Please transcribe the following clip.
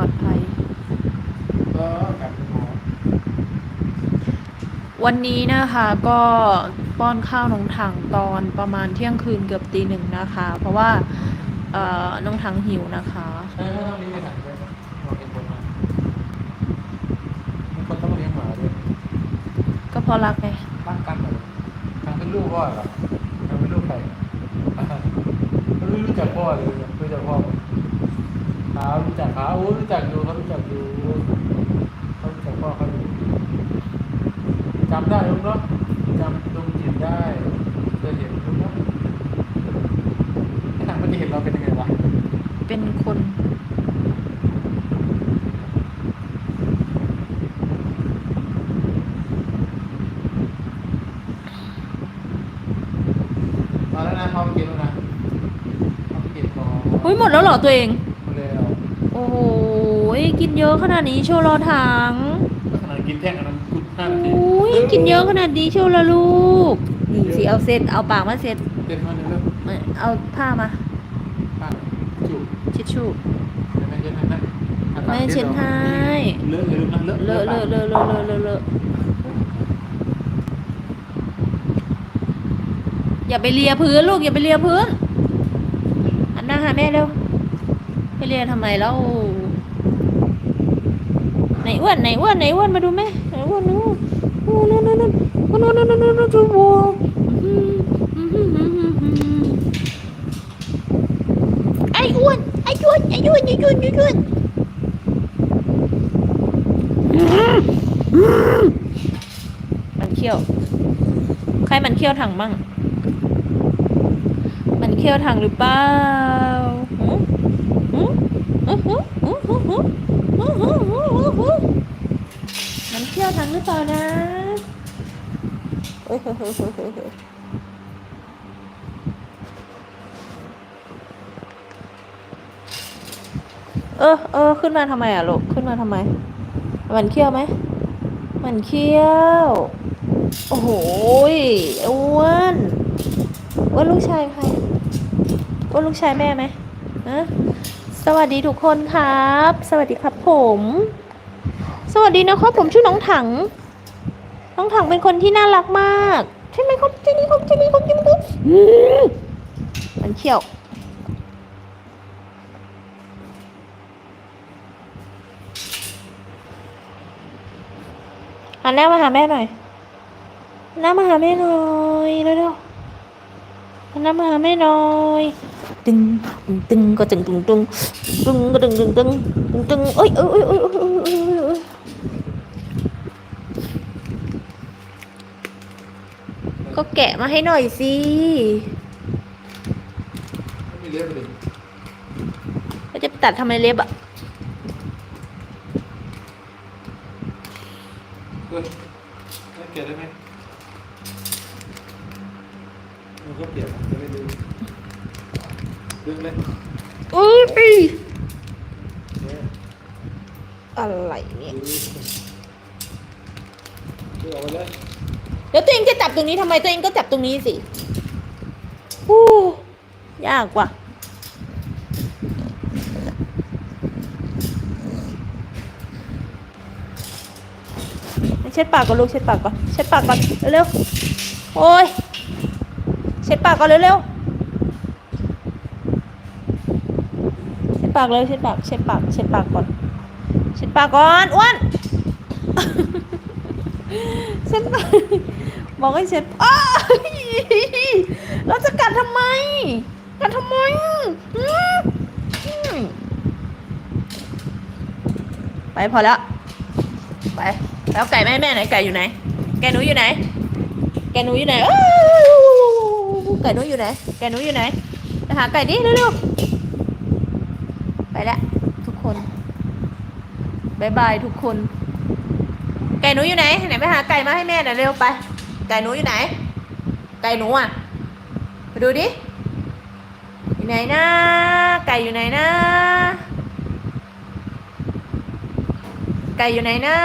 ลอดภัยก็กลับหมอวันนี้นะคะก็ป้อนข้าวน้องถังตอนประมาณเที่ยงคืนเกือบตีหนึ่งนะคะ เพราะว่าเอ่อน้องถังหิวนะคะใช่ต้องเลี้ยงในถังด้วยหมอเป็นคนมามีคนต้องเลี้ยงหมาด้วยก็เพราะรักไงรักกันเหรอทางเป็นลูกพ่อเหรอทางเป็นลูกใครไม่รู้รู้จักพ่อเลยรู้จักพ่อเขารู้จักเขารู้จักอยู่เขารู้จักอยู่เขารู้จักพ่อเขาอยู่จำได้ลุงเนาะจำดวงจิตได้เคยเห็นลุงเนาะไอ้ทางมันจะเห็นเราเป็นยังไงวะเป็นคนมาแล้วนะเขาไปกินแล้วนะเขาไปกินของอุ้ยหมดแล้วเหรอตัวเองหมดแล้วโอ้โหกินเยอะขนาดนี้โชว์รอถังก็ขนาดกินแท่งอันนั้นกุดห้านาทีอุ้ยกินเยอะขนาดนี้โชว์ละลูกนี่สิเอาเซ็ตเอาปากมาเซ็ตเต็มมาเลยเริ่มเอาผ้ามาป้าจุกทิชชู่ไม่เช็ดให้นะไม่เช็ดให้เลอะเลยนะเลอะเลอะเลอะเลอะเลอะเลอะเลอะเลอะอย่าไปเลียพื้นลูกอย่าไปเลียพื้นอันหน้าหาแม่เร็ว ไปเลียนทำไมแล้วไหนอ้วนไหนอ้วนไหนอ้วนมาดูแม่ไหนอ้วนนู้นนู้นนู้นนู้นนู้นนู้นนู้นนู้นนู้นจูบัวไอ้อ้วนไอ้อ้วนไอ้อ้วนไอ้อ้วนไอ้อ้วนมันเขี้ยว ใครมันเขี้ยวถังบ้าง มันเขี้ยวถังหรือเปล่า มันเที่ยวทั้งหรือเปล่านะเออเออขึ้นมาทำไมอะลูกขึ้นมาทำไม มันเคี่ยวไหม มันเคี่ยว โอ้โหอ้วนอ้วนลูกชายใครอ้วนลูกชายแม่ไหมนะ สวัสดีทุกคนครับ สวัสดีครับผม สวัสดีนะครับผมชื่อน้องถัง น้องถังเป็นคนที่น่ารักมาก ใช่ไหมครับเจนี่ครับเจนี่ครับเจนี่ครับอืมมันเขี้ยวหันหน้ามาหาแม่หน่อยหนหน้ามาหาแม่หน่อยเร็วๆหันหน้ามาหาแม่หน่อย ตึงตึงก็ตึงตึงตึงตึงก็ตึงตึงตึงตึงตึงเอ้ยเอ้ยเอ้ยเอ้ยก็แกะมาให้หน่อยสิก็จะตัดทำไมเล็บอะเฮ้ยแกะได้ไหมมันก็เปลี่ยนจะไม่ดู ดึงเลยอุ้ยเนี่ยอะไรเนี่ยดึงออกไปเลยแล้วตัวเองจะจับตรงนี้ทำไมตัวเองก็จับตรงนี้สิอู้ยากว่ะเช็ดปากก่อนลูกเช็ดปากก่อนเช็ดปากก่อนเร็วๆโอ้ยเช็ดปากก่อนเร็วๆเช็ด ปากเลยเช็ดปากเช็ดปากเช็ดปากก่อนเช็ดปากก่อนอ้วนเช็ดปากบอกให้เช็ดอ้ายเราจะกัดทำไม กัดทำไมไปพอแล้วไปแล้วไก่แม่แม่ไหนไก่อยู่ไหน ไก่หนูอยู่ไหน ไก่หนูอยู่ไหนไก่หนูอยู่ไหน ไก่หนูอยู่ไหนไปหาไก่ดิเร็วๆ ไปแล้วทุกคนบายบายทุกคน ไก่หนูอยู่ไหนไหนไปหาไก่มาให้แม่หน่อยเร็วไป ไก่หนูอยู่ไหน ไก่หนูอะไปดูดิอยู่ไหนนะไก่อยู่ไหนนะไก่อยู่ไหนนะ